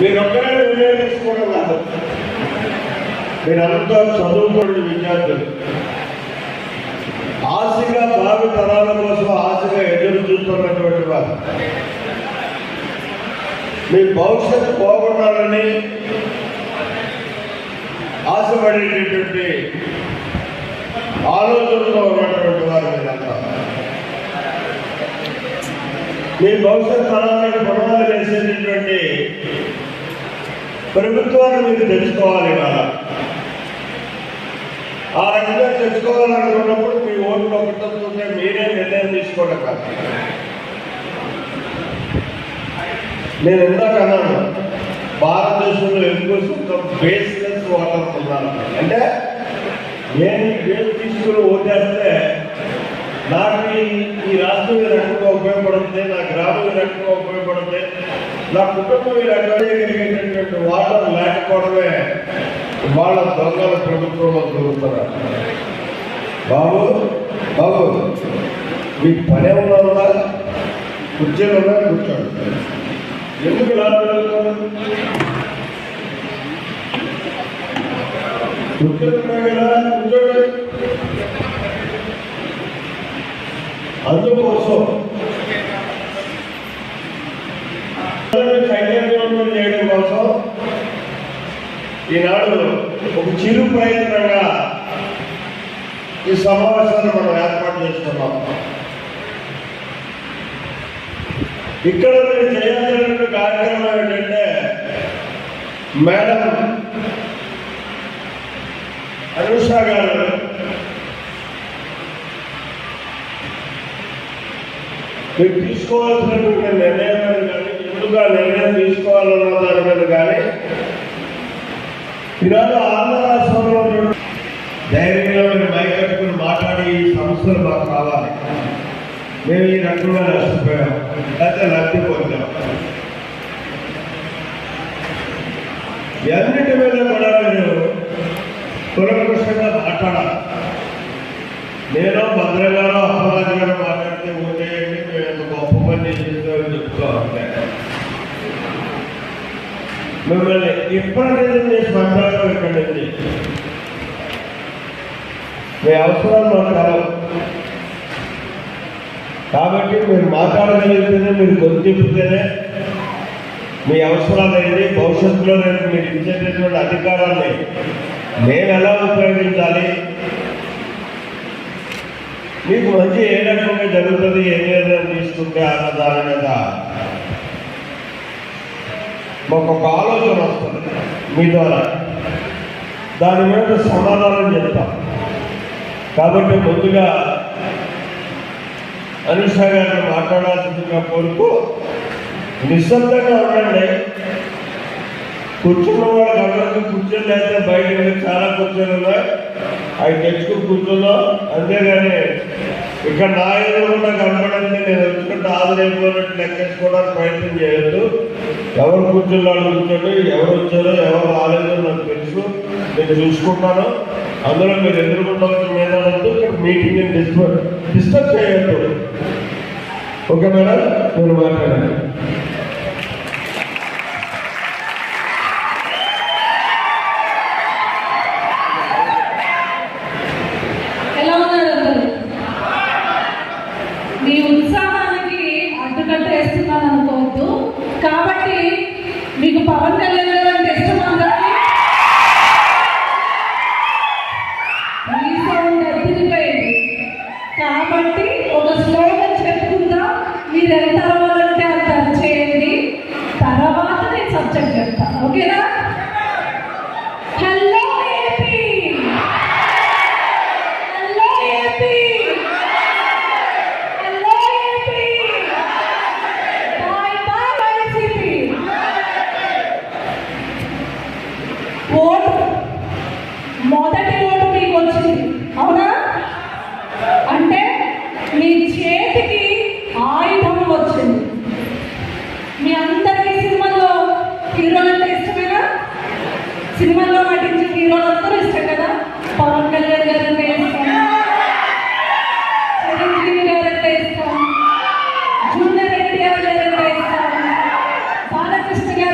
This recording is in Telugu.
మీరు ఒక్కరే నిర్ణయం తీసుకోవడం కాదు మీరంతా చదువుకోండి విద్యార్థులు. ఆశగా భావి తరాల కోసం ఆశగా ఎదురు చూస్తున్నటువంటి వారు. మీ భవిష్యత్తు బాగుండాలని ఆశపడేటటువంటి ఆలోచనలో ఉన్నటువంటి వారు మీరంతా. మీ భవిష్యత్ తరాలకు పునాది వేసేటటువంటి ప్రభుత్వాన్ని మీరు తెచ్చుకోవాలి కదా. ఆ రకంగా తెలుసుకోవాలనుకున్నప్పుడు మీ ఓట్లు ఒకటొస్తుంటే మీరే నిర్ణయం తీసుకోవడం కాదు. నేను ఇందాక అన్నాను భారతదేశంలో ఎక్కువ శాతం బేస్లెస్ ఓటర్స్ ఉన్నాను అంటే నేను ఈ బేస్ తీసుకుని ఓటేస్తే నాకు ఈ- రాష్ట్రం ఎక్కువగా రకంగా ఉపయోగపడుతుంది నా గ్రామం ఈ రకంగా ఉపయోగపడుతుంది. నా కుటుంబం ఈ రకంగా కలిగేటటువంటి వాటర్ లేకపోవడమే వాళ్ళ దొంగల ప్రభుత్వంలో దొరుకుతున్నారు బాబు బాబు మీ పనే ఉన్నా కుర్చీలు ఉన్నా కూర్చోండి. ఎందుకు ఇలా కూర్చోండి. అందుకోసం సైన్యంలో చేయడం కోసం ఈనాడు ఒక చిరు ప్రయత్నంగా ఈ సమావేశాన్ని మనం ఏర్పాటు చేసుకున్నాం. ఇక్కడ మీరు చేయాల్సిన కార్యక్రమం ఏంటంటే మేడం అనుష గారు మీరు తీసుకోవాల్సినటువంటి నిర్ణయం కానీ ముందుగా నిర్ణయం తీసుకోవాలన్న దాని మీద కానీ ఈరోజు ఆంధ్ర రాష్ట్రంలో ధైర్యంగా మీరు మైకట్టుకుని మాట్లాడి ఈ సమస్యలు మాకు కావాలి మేము ఈ రకంగా నష్టపోయాం. లేకపోతే లబ్ధి పొందాం. ఎన్నిటి మీద కూడా మీరు కులకృష్ణంగా మాట్లాడాలి. నేను భద్రగారు మిమ్మల్ని ఎప్పుడైనా చేసి మాట్లాడటం ఇక్కడ నుంచి మీ అవసరాలు మాకు కాబట్టి మీరు మాట్లాడగలిగితేనే మీరు గొంతిప్పితేనే మీ అవసరాలైంది భవిష్యత్తులో నేను మీరు ఇచ్చేటటువంటి అధికారాన్ని నేను ఎలా ఉపయోగించాలి? మీకు మంచి ఏ రకంగా జరుగుతుంది ఏ నిర్ణయం తీసుకుంటే అన్న దాని మీద మాకు ఒక ఆలోచన వస్తుంది మీ ద్వారా. దాని మీద సమాధానం చెప్తాం. కాబట్టి ముందుగా అనుష గారిని మాట్లాడాల్సిందిగా కోరుకు నిశ్శబ్దంగా ఉండండి. కూర్చున్న వాళ్ళకి అందరికీ కూర్చొని లేకపోతే బయట వెళ్ళి చాలా కూర్చొని ఉన్నాయి అవి తెచ్చుకుని కూర్చున్నాం అంతేగాని ఇక్కడ నా ఎదురుకుండా కనపడింది నేను ఎంచుకుంటే ఆదరైపోయినట్టు లెక్కేసుకోవడానికి ప్రయత్నం చేయొద్దు. ఎవరు కూర్చున్నాడు కూర్చోండి. ఎవరు వచ్చారో ఎవరు రాలేదో నాకు తెలుసు. నేను చూసుకుంటాను. అందులో మీరు ఎదురుకుండా వచ్చి ఇక్కడ మీటింగ్ డిస్టర్బ్ డిస్టర్బ్ చేయొద్దు. Okay madam? నేను మాట్లాడండి ఎలా ఉన్నారు అందరూ మీ ఉత్సాహానికి అడ్డుకట్ట వేస్తున్నాను అనుకోవద్దు కాబట్టి మీకు పవన్ కళ్యాణ్ గారు అంటే ఇష్టం అందరికీ సౌండ్ ఎత్తిపోయింది కాబట్టి ఒక స్లోగన్ చెప్పుకుందా. మీరు ఎంత అవ్వాలంటే అంత చేయండి. తర్వాత నేను సబ్జెక్ట్ చెప్తాను ఓకేనా? ఓటు మొదటి ఓటు మీకు వచ్చింది అవునా? అంటే మీ చేతికి ఆయుధం వచ్చింది. మీ అందరికీ సినిమాలో హీరోలు అంటే ఇష్టమేనా? సినిమాల్లో నటించిన హీరోలు అందరూ ఇష్టం కదా? పవన్ కళ్యాణ్ గారు అంటే ఇష్టం. చిరంజీవి గారు అంటే ఇష్టం. జూనియర్ ఎన్టీఆర్ గారు అంటే ఇష్టం. బాలకృష్ణ గారు